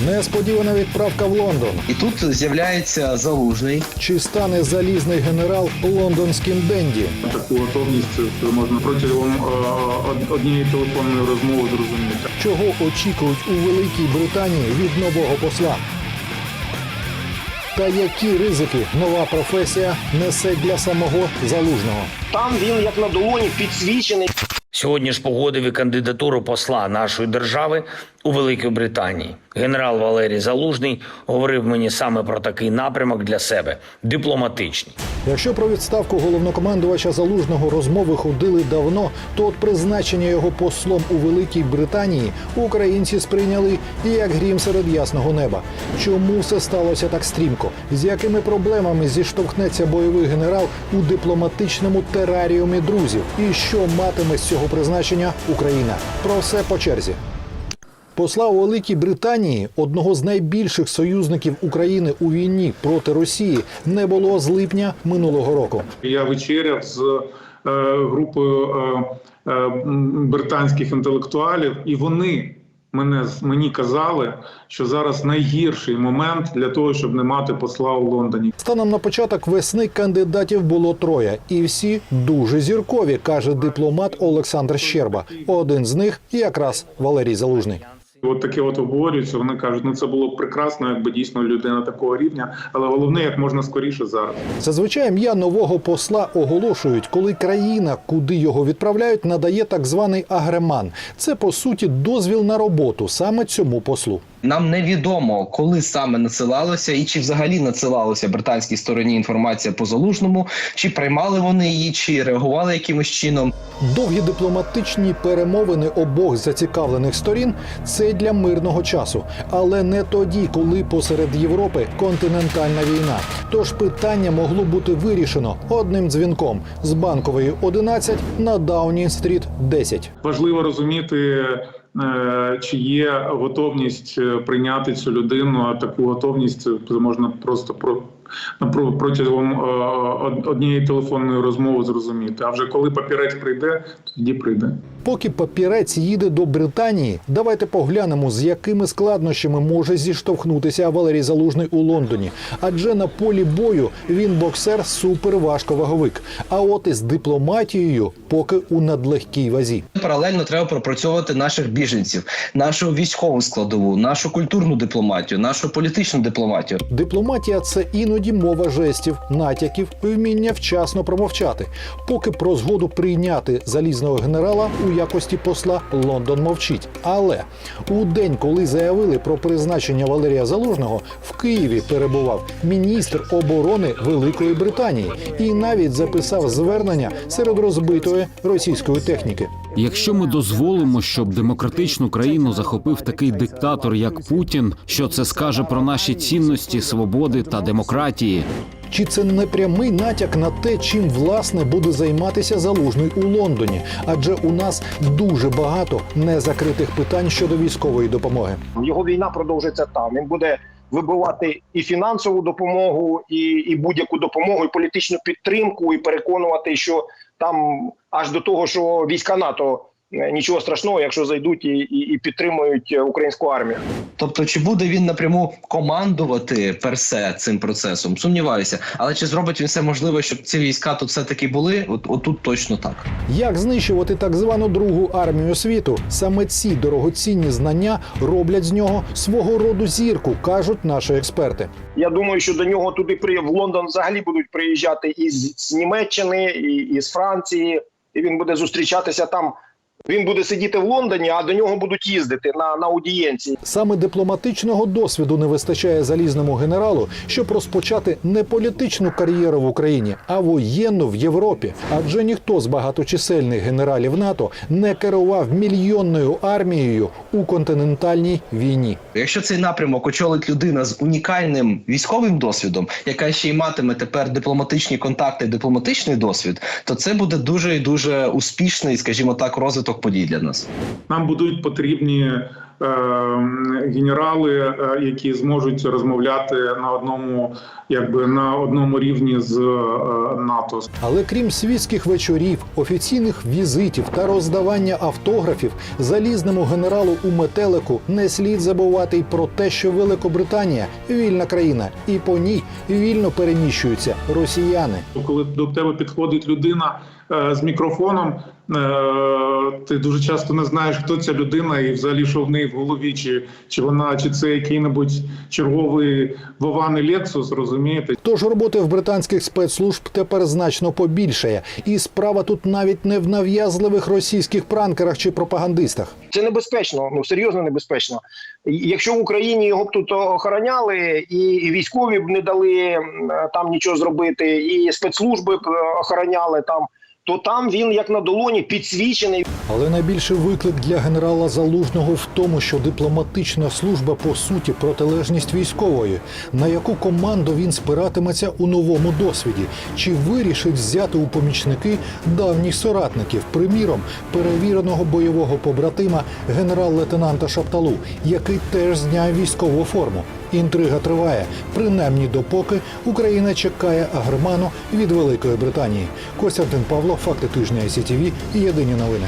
Несподівана відправка в Лондон. І тут з'являється залужний. Чи стане залізний генерал лондонським денді? Таку готовність можна протягом е, однієї телефонної розмови зрозуміти. Чого очікують у Великій Британії від нового посла? Та які ризики нова професія несе для самого залужного? Там він як на долоні підсвічений. Сьогодні ж погодив і кандидатуру посла нашої держави у Великій Британії. Генерал Валерій Залужний говорив мені саме про такий напрямок для себе дипломатичний. Якщо про відставку головнокомандувача залужного розмови ходили давно, то от призначення його послом у Великій Британії українці сприйняли і як грім серед ясного неба. Чому все сталося так стрімко? З якими проблемами зіштовхнеться бойовий генерал у дипломатичному тераріумі друзів? І що матиме з цього призначення Україна? Про все по черзі. Посла у Великій Британії, одного з найбільших союзників України у війні проти Росії, не було з липня минулого року. Я вечеряв з е, групою е, е, британських інтелектуалів, і вони мене мені казали, що зараз найгірший момент для того, щоб не мати посла у Лондоні. Станом на початок весни кандидатів було троє, і всі дуже зіркові, каже дипломат Олександр Щерба. Один з них якраз Валерій Залужний. От таке от обговорюється. Вони кажуть, ну це було б прекрасно, якби дійсно людина такого рівня, але головне, як можна скоріше зараз. Зазвичай ім'я нового посла оголошують, коли країна, куди його відправляють, надає так званий агреман. Це по суті дозвіл на роботу саме цьому послу. Нам невідомо, коли саме надсилалося і чи взагалі надсилалося британській стороні інформація по залужному, чи приймали вони її, чи реагували якимось чином. Довгі дипломатичні перемовини обох зацікавлених сторін це для мирного часу, але не тоді, коли посеред Європи континентальна війна. Тож питання могло бути вирішено одним дзвінком з банкової 11 на Даунінг-стріт 10. Важливо розуміти, чи є готовність е, прийняти цю людину. А таку готовність можна просто про- протягом е, однієї телефонної розмови зрозуміти. А вже коли папірець прийде, тоді прийде. Поки папірець їде до Британії, давайте поглянемо, з якими складнощами може зіштовхнутися Валерій Залужний у Лондоні. Адже на полі бою він боксер суперважковаговик. А от із дипломатією поки у надлегкій вазі. Паралельно треба пропрацьовувати наших біженців, нашу військову складову, нашу культурну дипломатію, нашу політичну дипломатію. Дипломатія це іноді мова жестів, натяків, вміння вчасно промовчати. Поки про згоду прийняти залізного генерала у якості посла Лондон мовчить. Але у день, коли заявили про призначення Валерія Залужного, в Києві перебував міністр оборони Великої Британії і навіть записав звернення серед розбитої російської техніки. Якщо ми дозволимо, щоб демократичну країну захопив такий диктатор, як Путін, що це скаже про наші цінності, свободи та демократії? Чи це не прямий натяк на те, чим власне буде займатися залужний у Лондоні? Адже у нас дуже багато незакритих питань щодо військової допомоги. Його війна продовжиться там. Він буде вибивати і фінансову допомогу, і, і будь-яку допомогу, і політичну підтримку, і переконувати, що там аж до того, що війська НАТО нічого страшного, якщо зайдуть і, і, і підтримують е, українську армію. Тобто, чи буде він напряму командувати персе цим процесом? Сумніваюся, але чи зробить він все можливе, щоб ці війська тут все таки були? От отут точно так. Як знищувати так звану другу армію світу? Саме ці дорогоцінні знання роблять з нього свого роду зірку, кажуть наші експерти. Я думаю, що до нього туди при в Лондон взагалі будуть приїжджати із з Німеччини, і, і з Франції, і він буде зустрічатися там. Він буде сидіти в Лондоні, а до нього будуть їздити на, на аудієнції. Саме дипломатичного досвіду не вистачає залізному генералу, щоб розпочати не політичну кар'єру в Україні, а воєнну в Європі. Адже ніхто з багаточисельних генералів НАТО не керував мільйонною армією у континентальній війні. Якщо цей напрямок очолить людина з унікальним військовим досвідом, яка ще й матиме тепер дипломатичні контакти, дипломатичний досвід, то це буде дуже і дуже успішний, скажімо так, розвиток подій для нас. Нам будуть потрібні е, генерали, е, які зможуть розмовляти на одному, якби на одному рівні з е, НАТО. Але крім світських вечорів, офіційних візитів та роздавання автографів залізному генералу у метелику не слід забувати й про те, що Великобританія вільна країна, і по ній вільно переміщуються росіяни. Коли до тебе підходить людина з мікрофоном, е, ти дуже часто не знаєш, хто ця людина, і взагалі що в неї в голові, чи, чи вона, чи це який-небудь черговий вований Лексус, розумієте? Тож роботи в британських спецслужб тепер значно побільшає, і справа тут навіть не в нав'язливих російських пранкерах чи пропагандистах. Це небезпечно, ну серйозно небезпечно. Якщо в Україні його б тут охороняли, і, і військові б не дали там нічого зробити, і спецслужби б е, охороняли там, то там він як на долоні підсвічений. Але найбільший виклик для генерала Залужного в тому, що дипломатична служба по суті протилежність військової, на яку команду він спиратиметься у новому досвіді, чи вирішить взяти у помічники давніх соратників, приміром перевіреного бойового побратима генерал-лейтенанта Шапталу, який теж зняв військову форму. Інтрига триває, принаймні допоки Україна чекає агреману від Великої Британії. Костянтин Павло, факти тижня СІТВ і єдині новини.